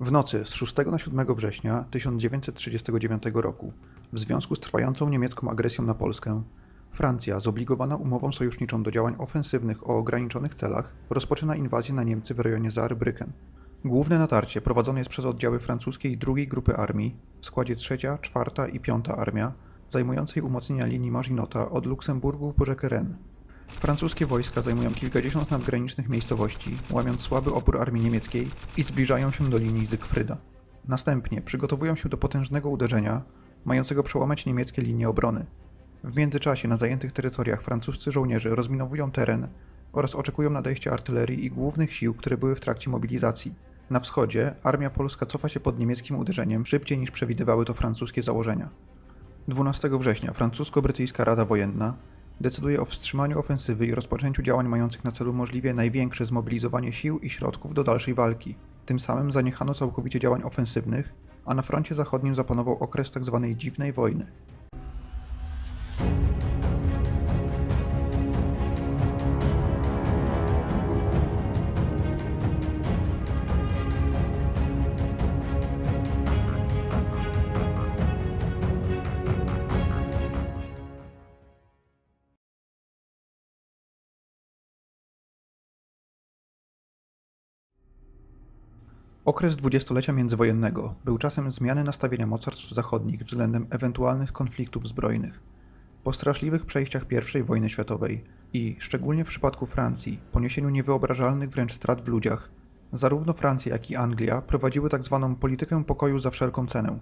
W nocy z 6 na 7 września 1939 roku, w związku z trwającą niemiecką agresją na Polskę, Francja, zobligowana umową sojuszniczą do działań ofensywnych o ograniczonych celach, rozpoczyna inwazję na Niemcy w rejonie Saarbrücken. Główne natarcie prowadzone jest przez oddziały francuskiej II Grupy Armii w składzie 3., 4. i 5. Armia, zajmującej umocnienia linii Maginota od Luksemburgu po rzekę Ren. Francuskie wojska zajmują kilkadziesiąt nadgranicznych miejscowości, łamiąc słaby opór armii niemieckiej i zbliżają się do linii Zygfryda. Następnie przygotowują się do potężnego uderzenia, mającego przełamać niemieckie linie obrony. W międzyczasie na zajętych terytoriach francuscy żołnierze rozminowują teren oraz oczekują nadejścia artylerii i głównych sił, które były w trakcie mobilizacji. Na wschodzie armia polska cofa się pod niemieckim uderzeniem szybciej niż przewidywały to francuskie założenia. 12 września francusko-brytyjska Rada Wojenna decyduje o wstrzymaniu ofensywy i rozpoczęciu działań mających na celu możliwie największe zmobilizowanie sił i środków do dalszej walki. Tym samym zaniechano całkowicie działań ofensywnych, a na froncie zachodnim zapanował okres tzw. dziwnej wojny. Okres dwudziestolecia międzywojennego był czasem zmiany nastawienia mocarstw zachodnich względem ewentualnych konfliktów zbrojnych. Po straszliwych przejściach I wojny światowej i, szczególnie w przypadku Francji, poniesieniu niewyobrażalnych wręcz strat w ludziach, zarówno Francja, jak i Anglia prowadziły tzw. politykę pokoju za wszelką cenę.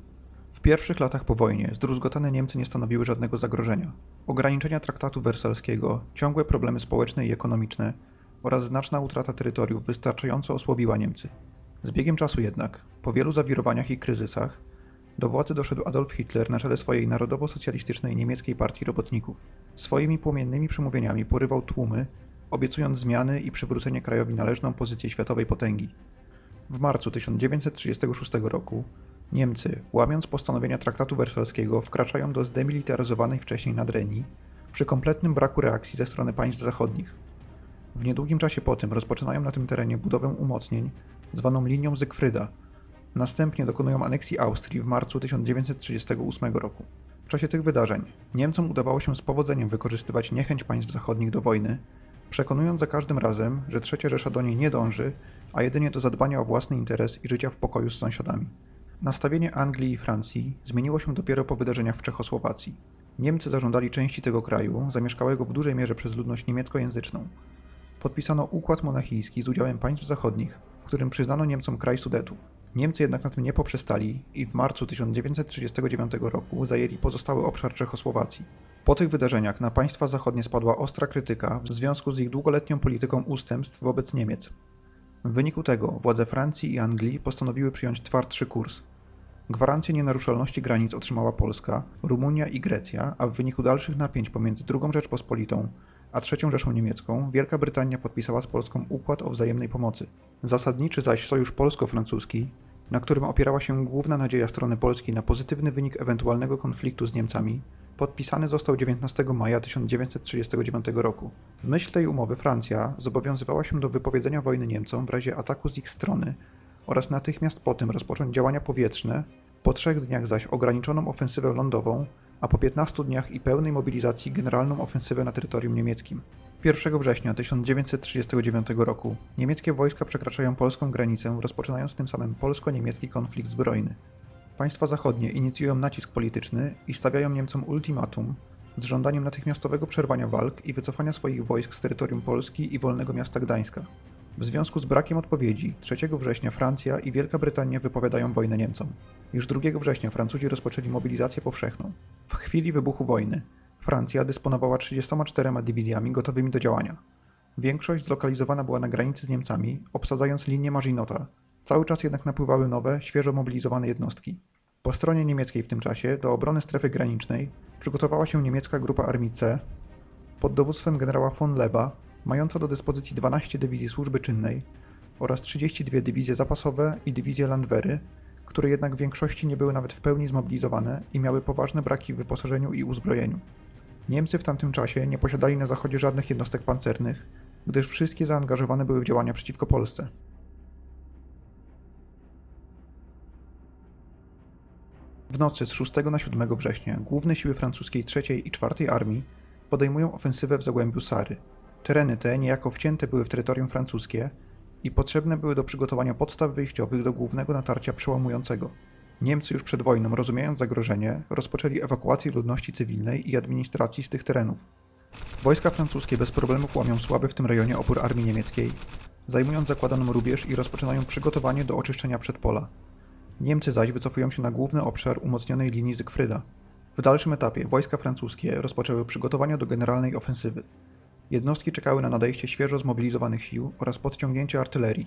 W pierwszych latach po wojnie zdruzgotane Niemcy nie stanowiły żadnego zagrożenia. Ograniczenia traktatu wersalskiego, ciągłe problemy społeczne i ekonomiczne oraz znaczna utrata terytoriów wystarczająco osłabiła Niemcy. Z biegiem czasu jednak, po wielu zawirowaniach i kryzysach, do władzy doszedł Adolf Hitler na czele swojej narodowo-socjalistycznej niemieckiej partii robotników. Swoimi płomiennymi przemówieniami porywał tłumy, obiecując zmiany i przywrócenie krajowi należną pozycję światowej potęgi. W marcu 1936 roku Niemcy, łamiąc postanowienia traktatu wersalskiego, wkraczają do zdemilitaryzowanej wcześniej Nadrenii przy kompletnym braku reakcji ze strony państw zachodnich. W niedługim czasie po tym rozpoczynają na tym terenie budowę umocnień zwaną linią Zygfryda. Następnie dokonują aneksji Austrii w marcu 1938 roku. W czasie tych wydarzeń Niemcom udawało się z powodzeniem wykorzystywać niechęć państw zachodnich do wojny, przekonując za każdym razem, że Trzecia Rzesza do niej nie dąży, a jedynie do zadbania o własny interes i życia w pokoju z sąsiadami. Nastawienie Anglii i Francji zmieniło się dopiero po wydarzeniach w Czechosłowacji. Niemcy zażądali części tego kraju, zamieszkałego w dużej mierze przez ludność niemieckojęzyczną. Podpisano układ monachijski z udziałem państw zachodnich, którym przyznano Niemcom kraj Sudetów. Niemcy jednak na tym nie poprzestali i w marcu 1939 roku zajęli pozostały obszar Czechosłowacji. Po tych wydarzeniach na państwa zachodnie spadła ostra krytyka w związku z ich długoletnią polityką ustępstw wobec Niemiec. W wyniku tego władze Francji i Anglii postanowiły przyjąć twardszy kurs. Gwarancję nienaruszalności granic otrzymała Polska, Rumunia i Grecja, a w wyniku dalszych napięć pomiędzy II Rzeczpospolitą a III Rzeszą Niemiecką Wielka Brytania podpisała z Polską układ o wzajemnej pomocy. Zasadniczy zaś sojusz polsko-francuski, na którym opierała się główna nadzieja strony polskiej na pozytywny wynik ewentualnego konfliktu z Niemcami, podpisany został 19 maja 1939 roku. W myśl tej umowy Francja zobowiązywała się do wypowiedzenia wojny Niemcom w razie ataku z ich strony oraz natychmiast po tym rozpocząć działania powietrzne, po trzech dniach zaś ograniczoną ofensywę lądową, a po 15 dniach i pełnej mobilizacji generalną ofensywę na terytorium niemieckim. 1 września 1939 roku niemieckie wojska przekraczają polską granicę, rozpoczynając tym samym polsko-niemiecki konflikt zbrojny. Państwa zachodnie inicjują nacisk polityczny i stawiają Niemcom ultimatum z żądaniem natychmiastowego przerwania walk i wycofania swoich wojsk z terytorium Polski i wolnego miasta Gdańska. W związku z brakiem odpowiedzi 3 września Francja i Wielka Brytania wypowiadają wojnę Niemcom. Już 2 września Francuzi rozpoczęli mobilizację powszechną. W chwili wybuchu wojny Francja dysponowała 34 dywizjami gotowymi do działania. Większość zlokalizowana była na granicy z Niemcami, obsadzając linię Maginota. Cały czas jednak napływały nowe, świeżo mobilizowane jednostki. Po stronie niemieckiej w tym czasie do obrony strefy granicznej przygotowała się niemiecka grupa Armii C pod dowództwem generała von Leba, mająca do dyspozycji 12 dywizji służby czynnej oraz 32 dywizje zapasowe i dywizje Landwery, które jednak w większości nie były nawet w pełni zmobilizowane i miały poważne braki w wyposażeniu i uzbrojeniu. Niemcy w tamtym czasie nie posiadali na zachodzie żadnych jednostek pancernych, gdyż wszystkie zaangażowane były w działania przeciwko Polsce. W nocy z 6 na 7 września główne siły francuskiej III i IV Armii podejmują ofensywę w zagłębiu Sary. Tereny te niejako wcięte były w terytorium francuskie i potrzebne były do przygotowania podstaw wyjściowych do głównego natarcia przełamującego. Niemcy już przed wojną, rozumiejąc zagrożenie, rozpoczęli ewakuację ludności cywilnej i administracji z tych terenów. Wojska francuskie bez problemów łamią słaby w tym rejonie opór armii niemieckiej, zajmując zakładaną rubież i rozpoczynają przygotowanie do oczyszczenia przedpola. Niemcy zaś wycofują się na główny obszar umocnionej linii Zygfryda. W dalszym etapie wojska francuskie rozpoczęły przygotowania do generalnej ofensywy. Jednostki czekały na nadejście świeżo zmobilizowanych sił oraz podciągnięcie artylerii.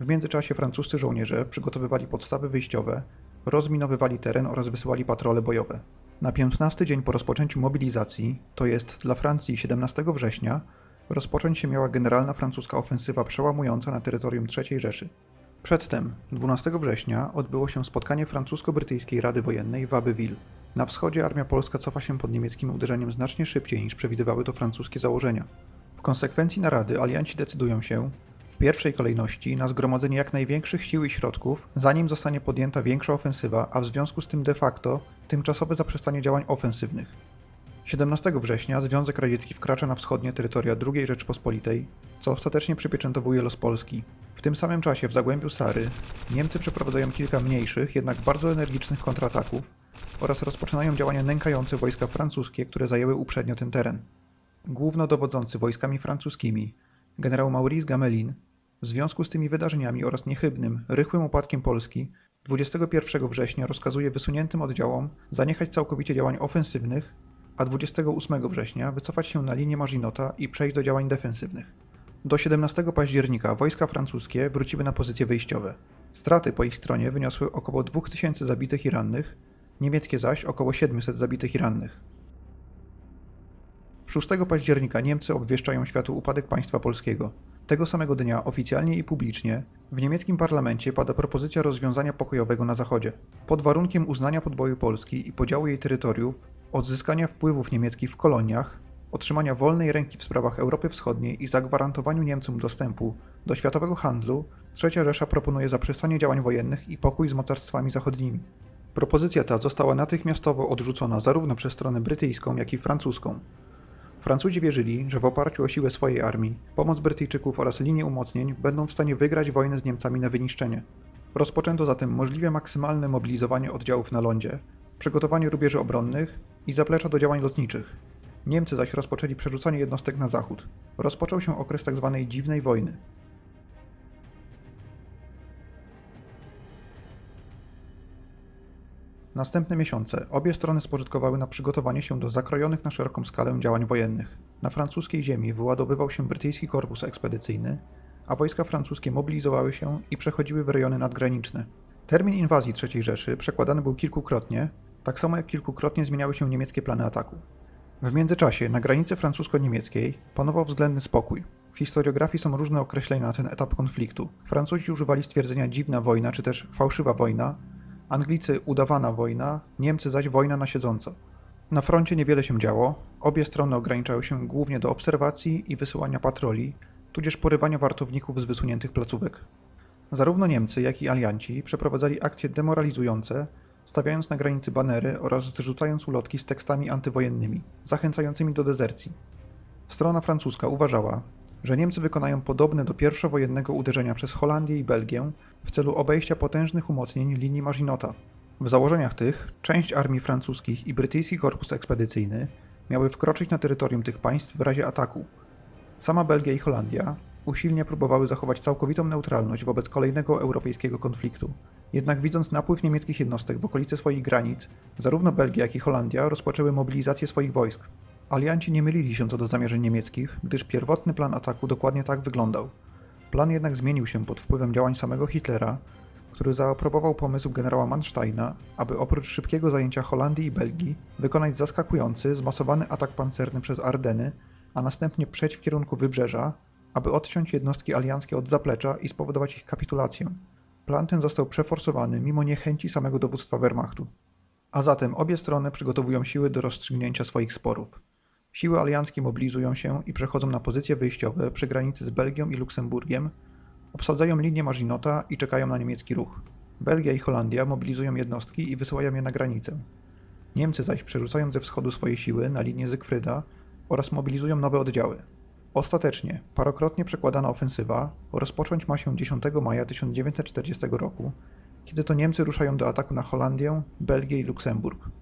W międzyczasie francuscy żołnierze przygotowywali podstawy wyjściowe, rozminowywali teren oraz wysyłali patrole bojowe. Na 15 dzień po rozpoczęciu mobilizacji, to jest dla Francji 17 września, rozpocząć się miała generalna francuska ofensywa przełamująca na terytorium III Rzeszy. Przedtem, 12 września, odbyło się spotkanie francusko-brytyjskiej Rady Wojennej w Abbeville. Na wschodzie armia polska cofa się pod niemieckim uderzeniem znacznie szybciej niż przewidywały to francuskie założenia. W konsekwencji narady alianci decydują się, w pierwszej kolejności, na zgromadzenie jak największych sił i środków, zanim zostanie podjęta większa ofensywa, a w związku z tym de facto tymczasowe zaprzestanie działań ofensywnych. 17 września Związek Radziecki wkracza na wschodnie terytoria II Rzeczpospolitej, co ostatecznie przypieczętowuje los Polski. W tym samym czasie w zagłębiu Sary Niemcy przeprowadzają kilka mniejszych, jednak bardzo energicznych kontrataków oraz rozpoczynają działania nękające wojska francuskie, które zajęły uprzednio ten teren. Głównodowodzący wojskami francuskimi, generał Maurice Gamelin, w związku z tymi wydarzeniami oraz niechybnym, rychłym upadkiem Polski, 21 września rozkazuje wysuniętym oddziałom zaniechać całkowicie działań ofensywnych, a 28 września wycofać się na linię Maginota i przejść do działań defensywnych. Do 17 października wojska francuskie wróciły na pozycje wyjściowe. Straty po ich stronie wyniosły około 2000 zabitych i rannych, niemieckie zaś około 700 zabitych i rannych. 6 października Niemcy obwieszczają światu upadek państwa polskiego. Tego samego dnia oficjalnie i publicznie w niemieckim parlamencie pada propozycja rozwiązania pokojowego na zachodzie. Pod warunkiem uznania podboju Polski i podziału jej terytoriów, odzyskania wpływów niemieckich w koloniach, otrzymania wolnej ręki w sprawach Europy Wschodniej i zagwarantowaniu Niemcom dostępu do światowego handlu, Trzecia Rzesza proponuje zaprzestanie działań wojennych i pokój z mocarstwami zachodnimi. Propozycja ta została natychmiastowo odrzucona zarówno przez stronę brytyjską, jak i francuską. Francuzi wierzyli, że w oparciu o siłę swojej armii, pomoc Brytyjczyków oraz linię umocnień będą w stanie wygrać wojnę z Niemcami na wyniszczenie. Rozpoczęto zatem możliwie maksymalne mobilizowanie oddziałów na lądzie, przygotowanie rubieży obronnych i zaplecza do działań lotniczych. Niemcy zaś rozpoczęli przerzucanie jednostek na zachód. Rozpoczął się okres tzw. dziwnej wojny. Następne miesiące obie strony spożytkowały na przygotowanie się do zakrojonych na szeroką skalę działań wojennych. Na francuskiej ziemi wyładowywał się brytyjski korpus ekspedycyjny, a wojska francuskie mobilizowały się i przechodziły w rejony nadgraniczne. Termin inwazji III Rzeszy przekładany był kilkukrotnie, tak samo jak kilkukrotnie zmieniały się niemieckie plany ataku. W międzyczasie na granicy francusko-niemieckiej panował względny spokój. W historiografii są różne określenia na ten etap konfliktu. Francuzi używali stwierdzenia dziwna wojna czy też fałszywa wojna, Anglicy udawana wojna, Niemcy zaś wojna na siedząco. Na froncie niewiele się działo, obie strony ograniczały się głównie do obserwacji i wysyłania patroli, tudzież porywania wartowników z wysuniętych placówek. Zarówno Niemcy, jak i alianci przeprowadzali akcje demoralizujące, stawiając na granicy banery oraz zrzucając ulotki z tekstami antywojennymi, zachęcającymi do dezercji. Strona francuska uważała, że Niemcy wykonają podobne do pierwszowojennego uderzenia przez Holandię i Belgię w celu obejścia potężnych umocnień linii Maginota. W założeniach tych część armii francuskich i brytyjski korpus ekspedycyjny miały wkroczyć na terytorium tych państw w razie ataku. Sama Belgia i Holandia usilnie próbowały zachować całkowitą neutralność wobec kolejnego europejskiego konfliktu. Jednak widząc napływ niemieckich jednostek w okolice swoich granic, zarówno Belgia, jak i Holandia rozpoczęły mobilizację swoich wojsk. Alianci nie mylili się co do zamierzeń niemieckich, gdyż pierwotny plan ataku dokładnie tak wyglądał. Plan jednak zmienił się pod wpływem działań samego Hitlera, który zaaprobował pomysł generała Mansteina, aby oprócz szybkiego zajęcia Holandii i Belgii wykonać zaskakujący, zmasowany atak pancerny przez Ardeny, a następnie przejść w kierunku wybrzeża, aby odciąć jednostki alianckie od zaplecza i spowodować ich kapitulację. Plan ten został przeforsowany mimo niechęci samego dowództwa Wehrmachtu. A zatem obie strony przygotowują siły do rozstrzygnięcia swoich sporów. Siły alianckie mobilizują się i przechodzą na pozycje wyjściowe przy granicy z Belgią i Luksemburgiem, obsadzają linię Maginota i czekają na niemiecki ruch. Belgia i Holandia mobilizują jednostki i wysyłają je na granicę. Niemcy zaś przerzucają ze wschodu swoje siły na linię Zygfryda oraz mobilizują nowe oddziały. Ostatecznie, parokrotnie przekładana ofensywa rozpocząć ma się 10 maja 1940 roku, kiedy to Niemcy ruszają do ataku na Holandię, Belgię i Luksemburg.